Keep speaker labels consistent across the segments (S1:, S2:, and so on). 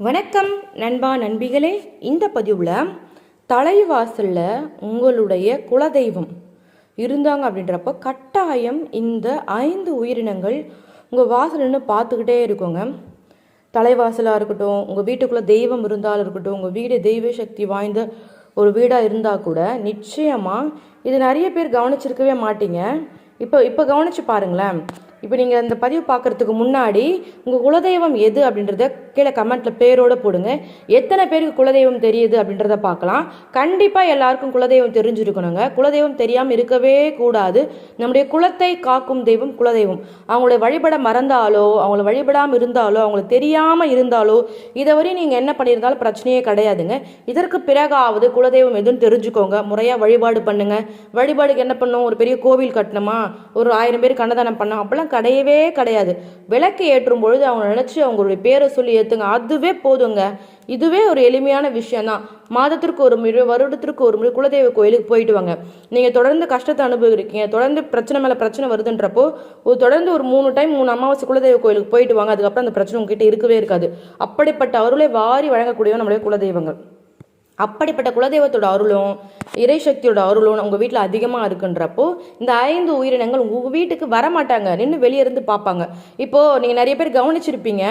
S1: வணக்கம் நண்பா நண்பிகளே. இந்த பதிவில் தலைவாசலில் உங்களுடைய குலதெய்வம் இருந்தாங்க அப்படின்றப்போ கட்டாயம் இந்த ஐந்து உயிரினங்கள் உங்கள் வாசல்னு பார்த்துக்கிட்டே இருக்குங்க. தலைவாசலாக இருக்கட்டும் உங்கள் வீட்டுக்குள்ளே தெய்வம் இருந்தாலும் இருக்கட்டும் உங்கள் வீடு தெய்வ சக்தி வாய்ந்த ஒரு வீடாக இருந்தால் கூட நிச்சயமாக இது நிறைய பேர் கவனிச்சிருக்கவே மாட்டீங்க. இப்போ இப்போ கவனிச்சு பாருங்களேன். இப்போ நீங்கள் இந்த பதிவு பார்க்குறதுக்கு முன்னாடி உங்கள் குலதெய்வம் எது அப்படின்றத கீழே கமெண்ட்டில் பேரோட போடுங்க. எத்தனை பேருக்கு குலதெய்வம் தெரியுது அப்படின்றத பார்க்கலாம். கண்டிப்பாக எல்லாருக்கும் குலதெய்வம் தெரிஞ்சிருக்கணுங்க. குலதெய்வம் தெரியாமல் இருக்கவே கூடாது. நம்முடைய குலத்தை காக்கும் தெய்வம் குலதெய்வம். அவங்கள வழிபட மறந்தாலோ அவங்கள வழிபடாமல் இருந்தாலோ அவங்களுக்கு தெரியாமல் இருந்தாலோ இதுவரை நீங்கள் என்ன பண்ணியிருந்தாலும் பிரச்சனையே கிடையாதுங்க. இதற்கு பிறகாவது குலதெய்வம் எதுன்னு தெரிஞ்சுக்கோங்க. முறையாக வழிபாடு பண்ணுங்க. வழிபாடுக்கு என்ன பண்ணோம்? ஒரு பெரிய கோவில் கட்டணுமா? ஒரு ஆயிரம் பேர் கண்ணதானம் பண்ணோம் அப்பெல்லாம் கிடையவே கிடையாது. விளக்கு ஏற்றும் பொழுது அவங்க நினச்சி அவங்களுடைய பேரை சொல்லி எடுத்துங்க. அதுவே போதுங்க. இதுவே ஒரு எளிமையான விஷயம்தான். மாதத்திற்கு ஒரு முறை வருடத்திற்கு ஒரு முறை குலதெய்வ கோயிலுக்கு போயிட்டு வாங்க. நீங்கள் தொடர்ந்து கஷ்டத்தை அனுபவிக்கிறீங்க. தொடர்ந்து பிரச்சனை மேலே பிரச்சனை வருதுன்றப்போ ஒரு தொடர்ந்து ஒரு மூணு டைம் மூணு அமாவாசை குலதெய்வ கோயிலுக்கு போயிட்டு வாங்க. அதுக்கப்புறம் அந்த பிரச்சனை உங்ககிட்ட இருக்கவே இருக்காது. அப்படிப்பட்ட அருளை வாரி வழங்கக்கூடியவன் நம்முடைய குலதெய்வங்கள். அப்படிப்பட்ட குலதெய்வத்தோட அருளும் இறைசக்தியோட அருளும் உங்கள் வீட்டில் அதிகமாக இருக்குன்றப்போ இந்த ஐந்து உயிரினங்கள் உங்கள் வீட்டுக்கு வரமாட்டாங்க. நின்று வெளியே இருந்து பார்ப்பாங்க. இப்போது நீங்கள் நிறைய பேர் கவனிச்சிருப்பீங்க.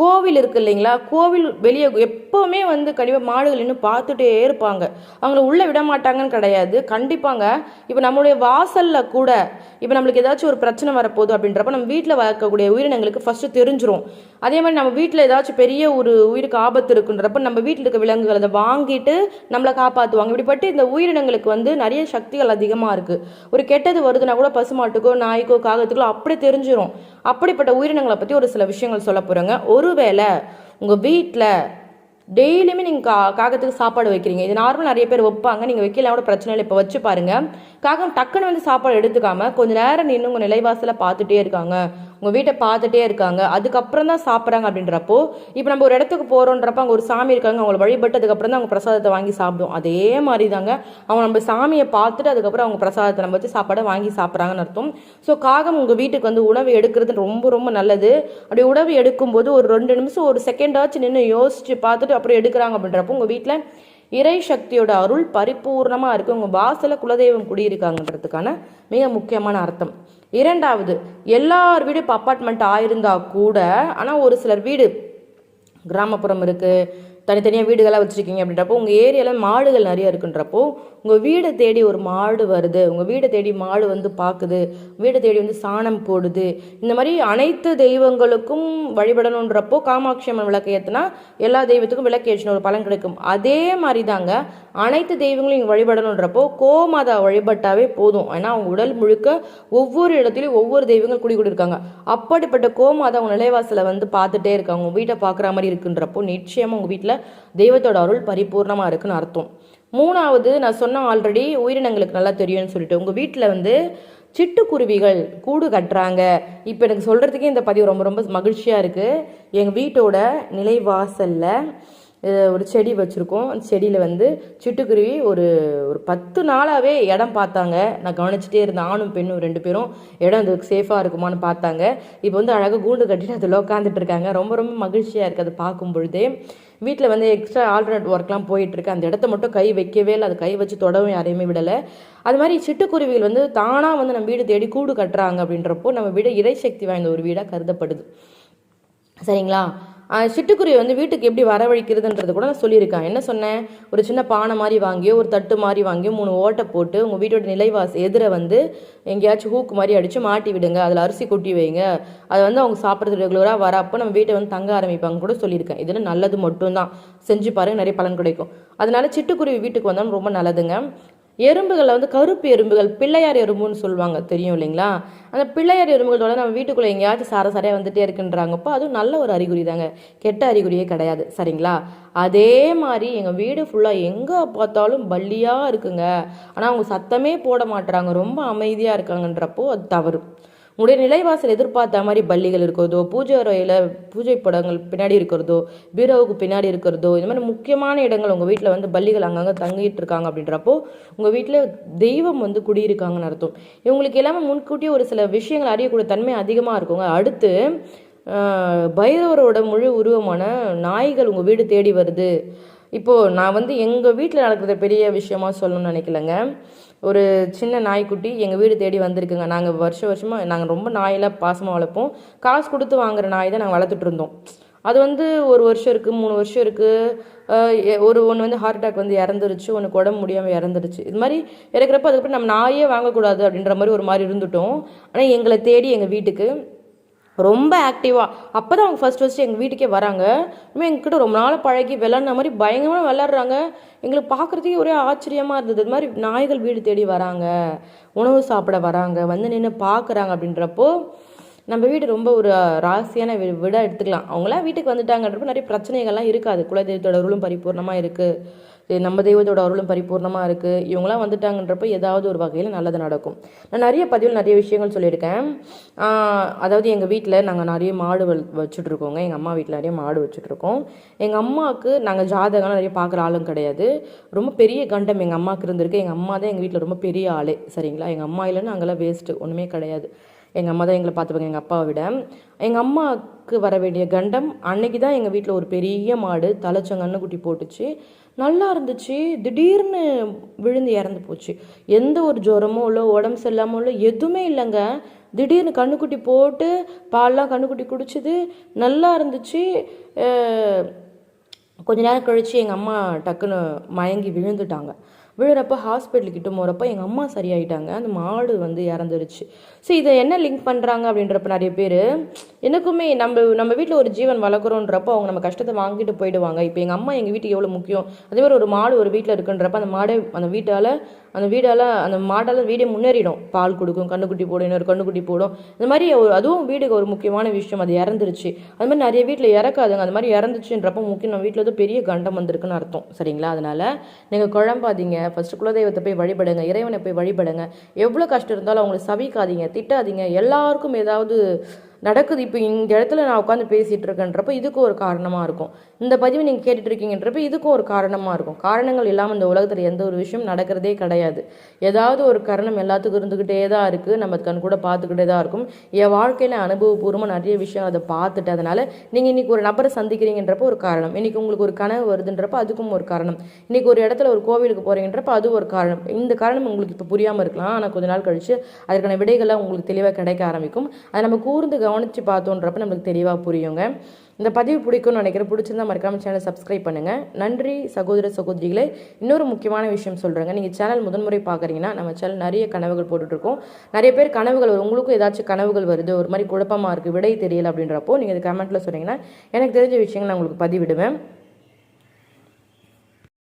S1: கோவில் இருக்கு இல்லைங்களா? கோவில் வெளியே எப்போவுமே வந்து கண்டிப்பாக மாடுகள் இன்னும் பார்த்துட்டே இருப்பாங்க. அவங்கள உள்ளே விட மாட்டாங்கன்னு கிடையாது. கண்டிப்பாங்க. இப்போ நம்மளுடைய வாசலில் கூட இப்போ நம்மளுக்கு ஏதாச்சும் ஒரு பிரச்சனை வரப்போகுது அப்படின்றப்ப நம்ம வீட்டில் வளர்க்கக்கூடிய உயிரினங்களுக்கு ஃபஸ்ட்டு தெரிஞ்சிரும். அதே மாதிரி நம்ம வீட்டில் ஏதாச்சும் பெரிய ஒரு உயிருக்கு ஆபத்து இருக்குன்றப்ப நம்ம வீட்டில் இருக்க விலங்குகள் அதை வாங்கிட்டு நம்மளை காப்பாற்றுவாங்க இப்படிப்பட்டு இந்த உயிரினங்களுக்கு வந்து நிறைய சக்திகள் அதிகமாக இருக்குது ஒரு கெட்டது வருதுன்னா கூட பசுமாட்டுக்கோ நாய்க்கோ காகத்துக்கோ அப்படி தெரிஞ்சிடும் அப்படிப்பட்ட உயிரினங்களை பற்றி ஒரு சில விஷயங்கள் சொல்ல போகிறேங்க ஒருவேளை உங்கள் வீட்டில் டெய்லியுமே நீங்கள் கா காகத்துக்கு சாப்பாடு வைக்கிறீங்க. இது நார்மல் நிறைய பேர் வைப்பாங்க. நீங்கள் வைக்கலாம் கூட பிரச்சனை இல்லை. இப்போ வச்சு பாருங்க. காகம் டக்குன்னு வந்து சாப்பாடு எடுத்துக்காமல் கொஞ்சம் நேரம் நின்று உங்கள் நிலைவாசலை பார்த்துட்டே இருக்காங்க. உங்கள் வீட்டை பார்த்துட்டே இருக்காங்க. அதுக்கப்புறம் தான் சாப்பிட்றாங்க அப்படின்றப்போ இப்போ நம்ம ஒரு இடத்துக்கு போகிறோன்றப்ப அங்கே ஒரு சாமி இருக்காங்க. அவங்கள வழிபட்டதுக்கப்புறம் தான் அவங்க பிரசாதத்தை வாங்கி சாப்பிடும். அதே மாதிரி தாங்க அவங்க நம்ம சாமியை பார்த்துட்டு அதுக்கப்புறம் அவங்க பிரசாதத்தை நம்ம வச்சு சாப்பாடை வாங்கி சாப்பிட்றாங்கன்னு அர்த்தம். ஸோ காகம் உங்கள் வீட்டுக்கு வந்து உணவு எடுக்கிறது ரொம்ப ரொம்ப நல்லது. அப்படி உணவு எடுக்கும்போது ஒரு ரெண்டு நிமிஷம் ஒரு செகண்டாச்சும் நின்று யோசிச்சு பார்த்துட்டு அப்புறம் எடுக்கிறாங்க அப்படின்றப்போ உங்கள் வீட்டில் இறை சக்தியோட அருள் பரிபூர்ணமாக இருக்குது உங்கள் வாசலில் குலதெய்வம் குடியிருக்காங்கன்றதுக்கான மிக முக்கியமான அர்த்தம். இரண்டாவது எல்லார் வீடும் இப்போ அப்பார்ட்மெண்ட் ஆயிருந்தா கூட ஆனால் ஒரு சிலர் வீடு கிராமப்புறம் இருக்குது தனித்தனியாக வீடுகளாக வச்சுருக்கீங்க அப்படின்றப்போ உங்கள் ஏரியாவில் மாடுகள் நிறைய இருக்குன்றப்போ உங்கள் வீடை தேடி ஒரு மாடு வருது. உங்கள் வீடை தேடி மாடு வந்து பார்க்குது வீடை தேடி வந்து சாணம் போடுது. இந்த மாதிரி அனைத்து தெய்வங்களுக்கும் வழிபடணுன்றப்போ காமாட்சி அம்மன் விளக்கு ஏற்றுனா எல்லா தெய்வத்துக்கும் விளக்கு ஏற்றின ஒரு பலன் கிடைக்கும். அதே மாதிரி தாங்க அனைத்து தெய்வங்களையும் இங்கே வழிபடணுன்றப்போ கோமாதா வழிபட்டாவே போதும். ஏன்னா அவங்க உடல் முழுக்க ஒவ்வொரு இடத்துலையும் ஒவ்வொரு தெய்வங்கள் குடிக்கொண்டிருக்காங்க அப்படிப்பட்ட கோமாதா அவங்க நிலைவாசலை வந்து பார்த்துட்டே இருக்காங்க. உங்கள் வீட்டை பார்க்குற மாதிரி இருக்குன்றப்போ நிச்சயமாக உங்கள் வீட்டில் தெய்வத்தோட அருள் பரிபூர்ணமாக இருக்குன்னு அர்த்தம். மூணாவது நான் சொன்ன ஆல்ரெடி உயிரினங்களுக்கு நல்லா தெரியும்னு சொல்லிட்டு உங்கள் வீட்டில் வந்து சிட்டுக்குருவிகள் கூடு கட்டுறாங்க. இப்போ எனக்கு சொல்கிறதுக்கே இந்த பதிவு ரொம்ப ரொம்ப மகிழ்ச்சியாக இருக்குது எங்கள் வீட்டோட நிலைவாசலில் ஒரு செடி வச்சுருக்கோம். அந்த செடியில் வந்து சிட்டுக்குருவி ஒரு ஒரு பத்து நாளாகவே இடம் பார்த்தாங்க. நான் கவனிச்சிட்டே இருந்தேன். ஆணும் பெண்ணும் ரெண்டு பேரும் இடம் அதுக்கு சேஃபாக இருக்குமான்னு பார்த்தாங்க. இப்போ வந்து அழகாக கூண்டு கட்டிட்டு அதில் உட்காந்துட்டு இருக்காங்க. ரொம்ப ரொம்ப மகிழ்ச்சியாக இருக்குது அதை பார்க்கும் பொழுதே வீட்டில் வந்து எக்ஸ்ட்ரா ஆல்டர்னேட் ஒர்க்லாம் போயிட்டுருக்கு. அந்த இடத்த மட்டும் கை வைக்கவே இல்லை. அது கை வச்சு தொடவும் யாரையுமே விடலை. அது மாதிரி சிட்டுக்குருவிகள் வந்து தானாக வந்து நம்ம வீடு தேடி கூடு கட்டுறாங்க அப்படின்றப்போ நம்ம வீடு இறைசக்தி வாய்ந்த ஒரு வீடாக கருதப்படுது. சரிங்களா? சிட்டுக்குருவி வந்து வீட்டுக்கு எப்படி வரவழைக்கிறதுன்றது கூட நான் சொல்லியிருக்கேன். என்ன சொன்னேன்? ஒரு சின்ன பானை மாதிரி வாங்கியோ ஒரு தட்டு மாதிரி வாங்கியோ மூணு ஓட்டை போட்டு உங்கள் வீட்டோட நிலைவாசி எதிரை வந்து எங்கேயாச்சும் ஹூக்கு மாதிரி அடித்து மாட்டி விடுங்க. அதில் அரிசி கொட்டி வைங்க. அதை வந்து அவங்க சாப்பிட்றது ரெகுலராக வரப்போ நம்ம வீட்டை வந்து தங்க ஆரம்பிப்பாங்க கூட சொல்லியிருக்கேன். இதில் நல்லது மட்டும்தான். செஞ்சு பாருங்க நிறைய பலன் கிடைக்கும். அதனால சிட்டுக்குருவி வீட்டுக்கு வந்தாலும் ரொம்ப நல்லதுங்க. எறும்புகளில் வந்து கருப்பு எறும்புகள் பிள்ளையார் எறும்புன்னு சொல்லுவாங்க. தெரியும் இல்லைங்களா? அந்த பிள்ளையார் எறும்புகளோட நம்ம வீட்டுக்குள்ளே எங்கேயாச்சும் சார சாரையாக வந்துட்டே இருக்குன்றாங்கப்போ அதுவும் நல்ல ஒரு அறிகுறி தாங்க. கெட்ட அறிகுறியே கிடையாது. சரிங்களா? அதே மாதிரி எங்கள் வீடு ஃபுல்லாக எங்கே பார்த்தாலும் பள்ளியாக இருக்குங்க. ஆனால் அவங்க சத்தமே போட மாட்டுறாங்க ரொம்ப அமைதியாக இருக்காங்கன்றப்போ அது தவறு. உங்களுடைய நிலைவாசல் எதிர்பார்த்த மாதிரி பள்ளிகள் இருக்கிறதோ பூஜை அறையில் பூஜை படங்கள் பின்னாடி இருக்கிறதோ பீரோவுக்கு பின்னாடி இருக்கிறதோ இந்த மாதிரி முக்கியமான இடங்கள் உங்கள் வீட்டில் வந்து பள்ளிகள் அங்கங்கே தங்கிட்டு இருக்காங்க அப்படின்றப்போ உங்கள் வீட்டில் தெய்வம் வந்து குடியிருக்காங்கன்னு அர்த்தம். இவங்களுக்கு எல்லாமே முன்கூட்டியே ஒரு சில விஷயங்கள் அறியக்கூடிய தன்மை அதிகமாக இருக்குங்க. அடுத்து பைரவரோட முழு உருவமான நாய்கள் உங்கள் வீடு தேடி வருது. இப்போது நான் வந்து எங்கள் வீட்டில் நடக்கிறத பெரிய விஷயமா சொல்லணும்னு நினைக்கலங்க. ஒரு சின்ன நாய்க்குட்டி எங்கள் வீடு தேடி வந்திருக்குங்க. நாங்கள் வருஷம் வருஷமாக நாங்கள் ரொம்ப நாயெல்லாம் பாசமாக வளர்ப்போம். காசு கொடுத்து வாங்குற நாய் தான் நாங்கள் வளர்த்துட்டு இருந்தோம். அது வந்து ஒரு வருஷம் இருக்குது மூணு வருஷம் இருக்குது ஒரு ஒன்று வந்து ஹார்ட் அட்டாக் வந்து இறந்துருச்சு ஒன்று உடம்பு முடியாமல் இறந்துருச்சு. இது மாதிரி இறக்குறப்ப அதுக்கப்புறம் நம்ம நாயே வாங்கக்கூடாது அப்படின்ற மாதிரி ஒரு மாதிரி இருந்துட்டோம். ஆனால் எங்களை தேடி எங்கள் வீட்டுக்கு ரொம்ப ஆக்டிவாக அப்போ தான் அவங்க ஃபஸ்ட் ஃபஸ்ட்டு எங்கள் வீட்டுக்கே வராங்க. இனிமேல் எங்ககிட்ட ரொம்ப நாள் பழகி விளாட்ன மாதிரி பயங்கரமாக விளாட்றாங்க எங்களுக்கு பார்க்குறதுக்கே ஒரே ஆச்சரியமாக இருந்தது. இது மாதிரி நாய்கள் வீடு தேடி வராங்க. உணவு சாப்பிட வராங்க. வந்து நின்று பார்க்குறாங்க அப்படின்றப்போ நம்ம வீடு ரொம்ப ஒரு ராசியான வி விட எடுத்துக்கலாம். அவங்களாம் வீட்டுக்கு வந்துட்டாங்கன்றப்ப நிறைய பிரச்சனைகள்லாம் இருக்காது. குலதெய்வத்தோட அருளும் பரிபூர்ணமாக இருக்குது நம்ம தெய்வத்தோட அருளும் பரிபூர்ணமாக இருக்குது இவங்களாம் வந்துட்டாங்கன்றப்ப ஏதாவது ஒரு வகையில் நல்லது நடக்கும். நான் நிறைய பதிவில் நிறைய விஷயங்கள் சொல்லியிருக்கேன். அதாவது எங்கள் வீட்டில் நாங்கள் நிறைய மாடு வச்சுட்ருக்கோங்க. எங்கள் அம்மா வீட்டில் நிறைய மாடு வச்சுட்ருக்கோம். எங்கள் அம்மாவுக்கு நாங்கள் ஜாதகம்லாம் நிறைய பார்க்குற ஆளும் கிடையாது. ரொம்ப பெரிய கண்டம் எங்கள் அம்மாவுக்கு இருந்திருக்கு. எங்கள் அம்மா தான் எங்கள் வீட்டில் ரொம்ப பெரிய ஆளே. சரிங்களா? எங்கள் அம்மா இல்லைன்னு அங்கெல்லாம் வேஸ்ட்டு ஒன்றுமே கிடையாது. எங்கள் அம்மா தான் எங்களை பார்த்துப்பாங்க எங்கள் அப்பாவை விட. எங்கள் அம்மாவுக்கு வர வேண்டிய கண்டம் அன்னைக்கு தான் எங்கள் வீட்டில் ஒரு பெரிய மாடு தலைச்சங்கன்னு குட்டி போட்டுச்சு. நல்லா இருந்துச்சு. திடீர்னு விழுந்து இறந்து போச்சு. எந்த ஒரு ஜுரமோ இல்லை உடம்பு சரியில்லாமோ இல்லை எதுவுமே இல்லைங்க. திடீர்னு கண்ணுக்குட்டி போட்டு பால்லாம் கண்ணுக்குட்டி குடிச்சிது. நல்லா இருந்துச்சு. கொஞ்ச நேரம் கழித்து எங்கள் அம்மா டக்குன்னு மயங்கி விழுந்துட்டாங்க. விழுறப்ப ஹாஸ்பிட்டலுக்கிட்ட போகிறப்ப எங்கள் அம்மா சரியாயிட்டாங்க. அந்த மாடு வந்து இறந்துருச்சு. ஸோ இதை என்ன லிங்க் பண்ணுறாங்க அப்படின்றப்ப நிறைய பேர் எனக்குமே நம்ம நம்ம வீட்டில் ஒரு ஜீவன் வளர்க்குறோன்றப்போ அவங்க நம்ம கஷ்டத்தை வாங்கிட்டு போயிடுவாங்க. இப்போ எங்கள் அம்மா எங்கள் வீட்டுக்கு எவ்வளோ முக்கியம்? அதே மாதிரி ஒரு மாடு ஒரு வீட்டில் இருக்குன்றப்ப அந்த மாடை அந்த வீட்டால் அந்த வீடால் அந்த மாடால் வீடே முன்னேறிடும். பால் கொடுக்கும் கண்ணுக்குட்டி போடும் இன்னொரு கண்ணுக்குட்டி போடும். இந்த மாதிரி ஒரு அதுவும் வீடுக்கு ஒரு முக்கியமான விஷயம் அது இறந்துருச்சு. அது மாதிரி நிறைய வீட்டில் இறக்காதுங்க அது மாதிரி இறந்துச்சுன்றப்போ முக்கியம் நம்ம வீட்டில் எதுவும் பெரிய கண்டம் வந்திருக்குன்னு அர்த்தம். சரிங்களா? அதனால் நீங்கள் குழம்பாதீங்க. ஃபர்ஸ்ட் குலதெய்வத்தை போய் வழிபடுங்க இறைவனை போய் வழிபடுங்க. எவ்வளோ கஷ்டம் இருந்தாலும் அவங்களை சவிக்காதீங்க திட்டாதீங்க. எல்லாருக்கும் ஏதாவது நடக்குது. இப்போ இந்த இடத்துல நான் உட்காந்து பேசிகிட்டு இருக்கேன்றப்ப இதுக்கும் ஒரு காரணமாக இருக்கும். இந்த பதிவு நீங்கள் கேட்டுட்டு இருக்கீங்கன்றப்ப இதுக்கும் ஒரு காரணமாக இருக்கும். காரணங்கள் இல்லாமல் இந்த உலகத்தில் எந்த ஒரு விஷயம் நடக்கிறதே கிடையாது. ஏதாவது ஒரு காரணம் எல்லாத்துக்கும் இருந்துக்கிட்டே தான் இருக்குது நம்ம கண் கூட பார்த்துக்கிட்டே தான் இருக்கும். என் வாழ்க்கையில் அனுபவபூர்வமாக நிறைய விஷயம் அதை பார்த்துட்டு அதனால் நீங்கள் இன்றைக்கி ஒரு நபரை சந்திக்கிறீங்கன்றப்ப ஒரு காரணம். இன்றைக்கி உங்களுக்கு ஒரு கனவு வருதுன்றப்ப அதுக்கும் ஒரு காரணம். இன்றைக்கி ஒரு இடத்துல ஒரு கோவிலுக்கு போகிறீங்கன்றப்ப அது ஒரு காரணம். இந்த காரணம் உங்களுக்கு இப்போ புரியாமல் இருக்கலாம். ஆனால் கொஞ்ச நாள் கழித்து அதற்கான விடைகள்லாம் உங்களுக்கு தெளிவாக கிடைக்க ஆரம்பிக்கும். அதை நம்ம கூர்ந்து கவனித்து பார்த்தோன்றப்ப நம்மளுக்கு தெளிவாக புரியுங்க. இந்த பதிவு பிடிக்கும்னு நினைக்கிறேன். பிடிச்சிருந்தா மறக்காம சேனலை சப்ஸ்கிரைப் பண்ணுங்கள் நன்றி சகோதர சகோதரிகளை. இன்னொரு முக்கியமான விஷயம் சொல்கிறேங்க நீங்கள் சேனல் முதன்முறை பார்க்குறீங்கன்னா நம்ம சேனல் நிறைய கனவுகள் போட்டுட்ருக்கோம். நிறைய பேர் கனவுகள் வரும் உங்களுக்கும் ஏதாச்சும் கனவுகள் வருது ஒரு மாதிரி குழப்பமாக இருக்குது விடை தெரியல அப்படின்றப்போ நீங்கள் இது கமெண்ட்டில் சொன்னீங்கன்னா எனக்கு தெரிஞ்ச விஷயங்கள் நான் உங்களுக்கு பதிவிடுவேன்.